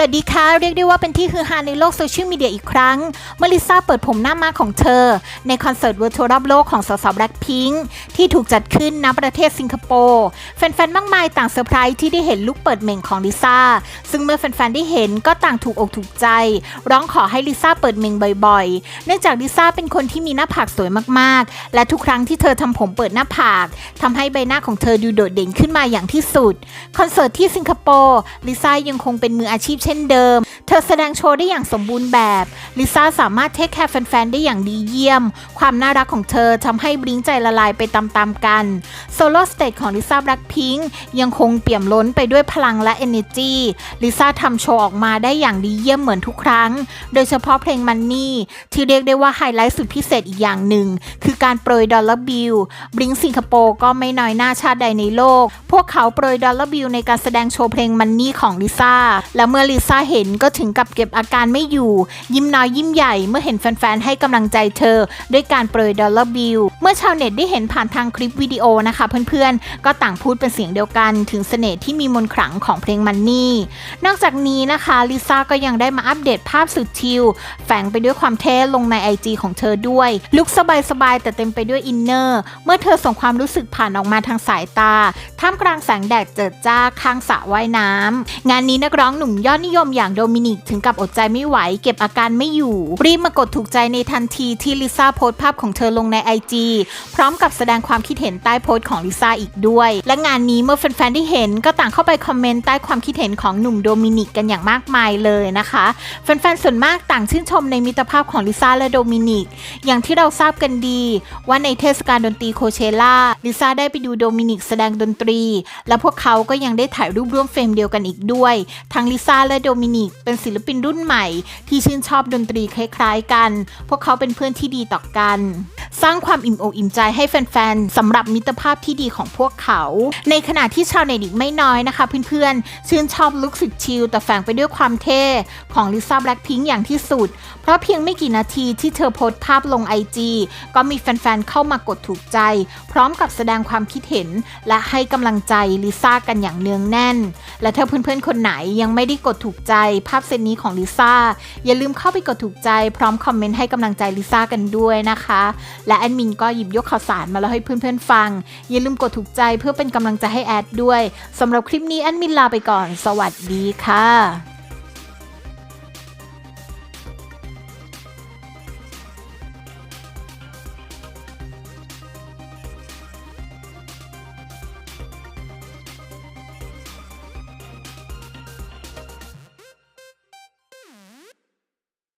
สวัสดีค่ะ เรียกได้ว่าเป็นที่ฮือฮาในโลกโซเชียลมีเดียอีกครั้ง เมื่อลิซ่าเปิดผมหน้ามาของเธอ ในคอนเสิร์ตเวอร์ทัวร์รอบโลกของสาวๆแบล็คพิงค์ที่ถูกจัดขึ้นณประเทศสิงคโปร์แฟนๆ มากมายต่างเซอร์ไพรส์ที่ได้เห็นลุคเปิดเม่งของลิซ่า ซึ่งเมื่อแฟนๆ ได้เห็นก็ต่างถูกอกถูกใจ ร้องขอให้ลิซ่าเปิดเม่งบ่อยๆ เนื่องจากลิซ่าเป็นคนที่มีหน้าผากสวยมากๆ และทุกครั้งที่เธอทำผมเปิดหน้าผากทำให้ใบหน้าของเธอดูโดดเด่นขึ้นมาอย่างที่สุด คอนเสิร์ตที่สิงคโปร์ลิซ่ายังคงเป็นมืออาชีพช่นเดิม เธอแสดงโชว์ได้อย่างสมบูรณ์แบบลิซ่าสามารถเทคแคร์แฟนๆ ได้อย่างดีเยี่ยม ความน่ารักของเธอทำให้บลิงใจละลายไปตามๆกันโซโล่สเตจของลิซ่าแบล็คพิงค์ยังคงเปี่ยมล้นไปด้วยพลังและ energy ลิซ่าทำโชว์ออกมาได้อย่างดีเยี่ยมเหมือนทุกครั้ง โดยเฉพาะเพลงมันนี่ที่เรียกได้ว่าไฮไลท์สุดพิเศษอีกอย่างหนึ่ง คือการโปรยดอลลาร์บิลบลิงสิงคโปร์ก็ไม่น้อยหน้าชาติใดในโลก พวกเขาโปรยดอลลาร์บิลในการแสดงโชว์เพลงมันนี่ของลิซ่าและเมื่อลิซ่าเห็นก็ถึงกับเก็บอาการไม่อยู่ ยิ้มน้อยยิ้มใหญ่เมื่อเห็นแฟนๆ ให้กำลังใจเธอ ด้วยการโปรยดอลลาร์บิล เมื่อชาวเน็ตได้เห็นผ่านทางคลิปวิดีโอนะคะเพื่อนๆ ก็ต่างพูดเป็นเสียงเดียวกันถึงเสน่ห์ที่มีมนต์ขลังของเพลงมันนี่ นอกจากนี้นะคะลิซ่าก็ยังได้มาอัปเดตภาพสุดชิลแฝงไปด้วยความเท่ลงใน IG ของเธอด้วย ลุคสบายๆแต่เต็มไปด้วยอินเนอร์ เมื่อเธอส่งความรู้สึกผ่านออกมาทางสายตา ท่ามกลางแสงแดดเจิดจ้าข้างสระว่ายน้ำงานนี้นักร้องหนุ่มยอดนิยมอย่างโดมินิกถึงกับอดใจไม่ไหวเก็บอาการไม่อยู่ รีบมากดถูกใจในทันทีที่ลิซ่าโพสต์ภาพของเธอลงใน IG พร้อมกับแสดงความคิดเห็นใต้โพสต์ของลิซ่าอีกด้วย และงานนี้เมื่อแฟนๆได้เห็นก็ต่างเข้าไปคอมเมนต์ใต้ความคิดเห็นของหนุ่มโดมินิกกันอย่างมากมายเลยนะคะ แฟนๆส่วนมากต่างชื่นชมในมิตรภาพของลิซ่าและโดมินิกอย่างที่เราทราบกันดี ว่าในเทศกาลดนตรีโคเชล่าลิซ่าได้ไปดูโดมินิกแสดงดนตรี และพวกเขาก็ยังได้ถ่ายรูปร่วมเฟรมเดียวกันอีกด้วย ทั้งลิซ่าและโดมินิก เป็นศิลปินรุ่นใหม่ ที่ชื่นชอบดนตรีคล้ายๆกัน พวกเขาเป็นเพื่อนที่ดีต่อกัน สร้างความอิ่มอกอิ่มใจให้แฟนๆสำหรับมิตรภาพที่ดีของพวกเขา ในขณะที่ชาวเน็ตอีกไม่น้อยนะคะเพื่อนๆ ชื่นชอบลุคสุดชิลแต่แฝงไปด้วยความเท่ของลิซ่าแบล็คพิงค์อย่างที่สุด เพราะเพียงไม่กี่นาทีที่เธอโพสต์ภาพลงไอจีก็มีแฟนๆ เข้ามากดถูกใจ พร้อมกับแสดงความคิดเห็น และให้กำลังใจลิซ่ากันอย่างเนืองแน่น และถ้าเพื่อนๆ คนไหนยังไม่ได้กดถูกใจ ภาพเซตนี้ของลิซ่าอย่าลืมเข้าไปกดถูกใจ พร้อมคอมเมนต์ให้กำลังใจลิซ่ากันด้วยนะคะและแอดมินก็หยิบยกข่าวสารมาแล้วให้เพื่อนๆฟัง อย่าลืมกดถูกใจเพื่อเป็นกำลังใจให้แอดด้วยสำหรับคลิปนี้แอดมินลาไปก่อน สวัสดีค่ะ